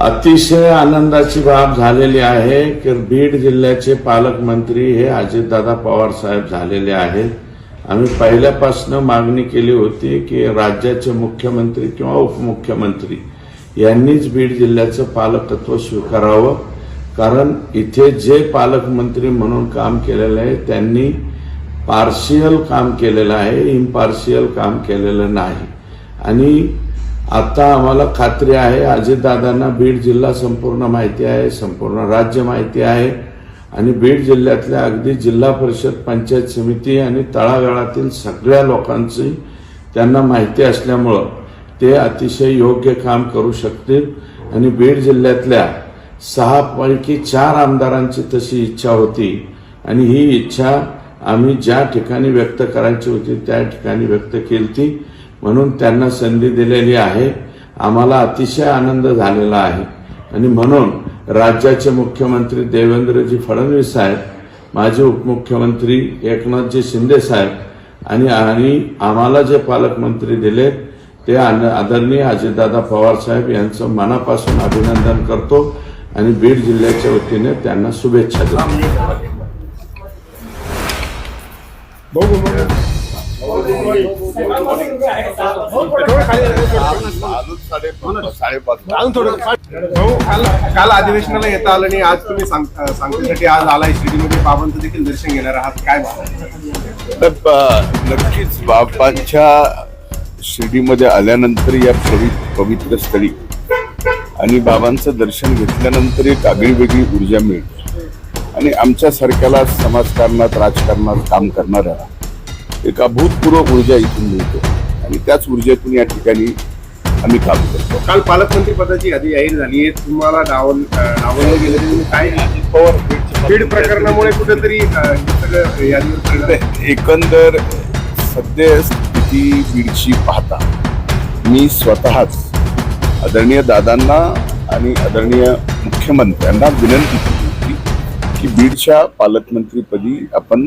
अतिशय आनंदाची बाब झालेली आहे. की बीड जिल्ह्याचे पालकमंत्री हे अजितदादा पवार साहेब झालेले आहेत. आम्ही पहिल्यापासून मागणी केली होती की राज्याचे मुख्यमंत्री किंवा उपमुख्यमंत्री यांनीच बीड जिल्ह्याचं पालकत्व स्वीकारावं. कारण इथे जे पालकमंत्री म्हणून काम केलेलं आहे त्यांनी पार्शियल काम केलेलं आहे इम्पार्शियल काम केलेलं नाही. आणि आता आम्हाला खात्री आहे अजितदादांना बीड जिल्हा संपूर्ण माहिती आहे संपूर्ण राज्य माहिती आहे. आणि बीड जिल्ह्यातल्या अगदी जिल्हा परिषद पंचायत समिती आणि तळागाळातील सगळ्या लोकांची त्यांना माहिती असल्यामुळं ते अतिशय योग्य काम करू शकतील. आणि बीड जिल्ह्यातल्या सहापैकी चार आमदारांची तशी इच्छा होती. आणि ही इच्छा आम्ही ज्या ठिकाणी व्यक्त करायची होती त्या ठिकाणी व्यक्त केली ती म्हणून त्यांना संधी दिलेली आहे. आम्हाला अतिशय आनंद झालेला आहे. आणि म्हणून राज्याचे मुख्यमंत्री देवेंद्रजी फडणवीस साहेब माजी उपमुख्यमंत्री एकनाथजी शिंदे साहेब आणि आणि आम्हाला जे पालकमंत्री दिले ते आदरणीय अजितदादा पवार साहेब यांचं मनापासून अभिनंदन करतो आणि बीड जिल्ह्याच्या वतीने त्यांना शुभेच्छा देतो. काल काल अधिवेशनाला येता आलं आणि आज तुम्ही सांगण्यासाठी आज आलाय. शिर्डीमध्ये बाबांचं देखील दर्शन घेणार आहात. काय तर नक्कीच बाबांच्या शिर्डीमध्ये आल्यानंतर या पवित्र स्थळी आणि बाबांचं दर्शन घेतल्यानंतर एक आगळी वेगळी ऊर्जा मिळते. आणि आमच्यासारख्याला समाजकारणात राजकारणात काम करणाऱ्या एक अभूतपूर्व ऊर्जा इथून मिळते. आणि त्याच ऊर्जेतून या ठिकाणी आम्ही काम करतो. काल पालकमंत्री पदाची यादी जाहीर झाली आहे. तुम्हाला डावल डावललं गेलं तुम्ही काय बीड प्रकरणामुळे कुठेतरी हे सगळं यादीवर एकंदर सद्यस्थिती बीडची पाहता मी स्वतःच आदरणीय दादांना आणि आदरणीय मुख्यमंत्र्यांना विनंती केली होती की बीडच्या पालकमंत्रीपदी आपण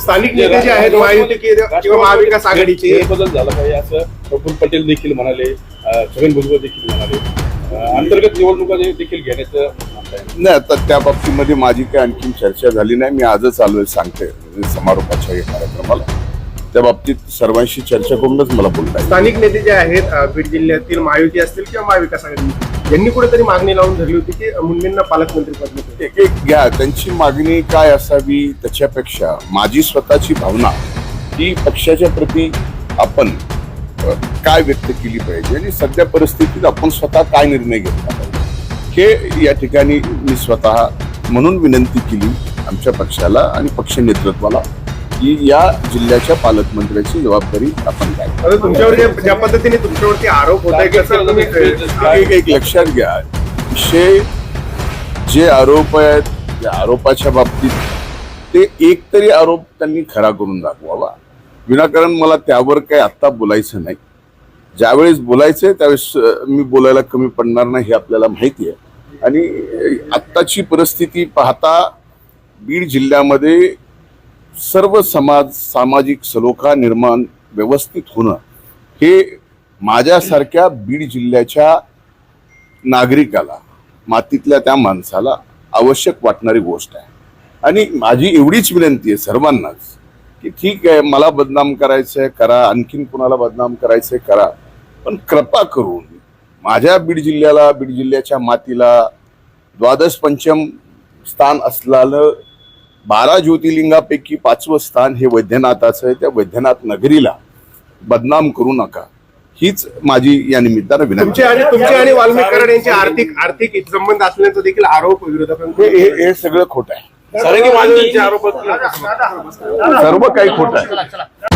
स्थानिक नेते जे आहेत महायुती किंवा किंवा महाविकास आघाडीचे बदल झाला पाहिजे असं प्रफुल्ल पटेल देखील म्हणाले छगन भुजबळ देखील म्हणाले अंतर्गत निवडणुका देखील घेण्याचं. नाही आता त्या बाबतीमध्ये माझी काही आणखी चर्चा झाली नाही मी आजच आलोय सांगते समारोपाच्या या कार्यक्रमाला त्या बाबतीत सर्वांशी चर्चा करूनच मला बोलता. स्थानिक नेते जे आहेत बीड जिल्ह्यातील महायुती असतील किंवा महाविकास आघाडी यांनी कुठेतरी मागणी लावून धरली होती की मुंडेंना पालकमंत्री पद. एक एक घ्या त्यांची मागणी काय असावी त्याच्यापेक्षा माझी स्वतःची भावना ही पक्षाच्या प्रती आपण काय व्यक्त केली पाहिजे आणि सध्या परिस्थितीत आपण स्वतः काय निर्णय घेतला पाहिजे? हे या ठिकाणी मी स्वतः म्हणून विनंती केली आमच्या पक्षाला आणि पक्ष नेतृत्वाला की या जिल्ह्याच्या पालकमंत्र्याची जबाबदारी आपण काय आता तुमच्यावर ज्या पद्धतीने तुमच्यावरती आरोप होत एक लक्षात घ्या. विषय जे आरोप आहेत त्या आरोपाच्या बाबतीत ते एक तरी आरोप त्यांनी खरा करून दाखवावा. विनाकारण मला त्यावर काही आत्ता बोलायचं नाही. ज्यावेळेस बोलायचं आहे त्यावेळेस मी बोलायला कमी पडणार नाही हे आपल्याला माहिती आहे. आणि आत्ताची परिस्थिती पाहता बीड जिल्ह्यामध्ये सर्व समाज सामाजिक सलोखा निर्माण व्यवस्थित होणं हे माझ्यासारख्या बीड जिल्ह्याच्या नागरिकाला मातीतल्या त्या माणसाला आवश्यक वाटणारी गोष्ट आहे. आणि माझी एवढीच विनंती आहे सर्वांनाच की ठीक आहे मला बदनाम करायचंय करा. आणखीन कुणाला बदनाम करायचंय करा. पण कृपा करून माझ्या बीड जिल्ह्याला बीड जिल्ह्याच्या मातीला द्वादश पंचम स्थान असलेलं बारा ज्योतिर्लिंगापैकी पाचवं स्थान हे वैद्यनाथाचं आहे. त्या वैद्यनाथ नगरीला बदनाम करू नका. हीच माझी या निमित्तानं विनंती. तुमचे आणि तुमचे आणि वाल्मिक यांचे आर्थिक आर्थिक संबंध असल्याचा देखील आरोप विरोधकांकडून. हे हे- हे सगळं खोटं आहे. सर्व काही खोटं आहे.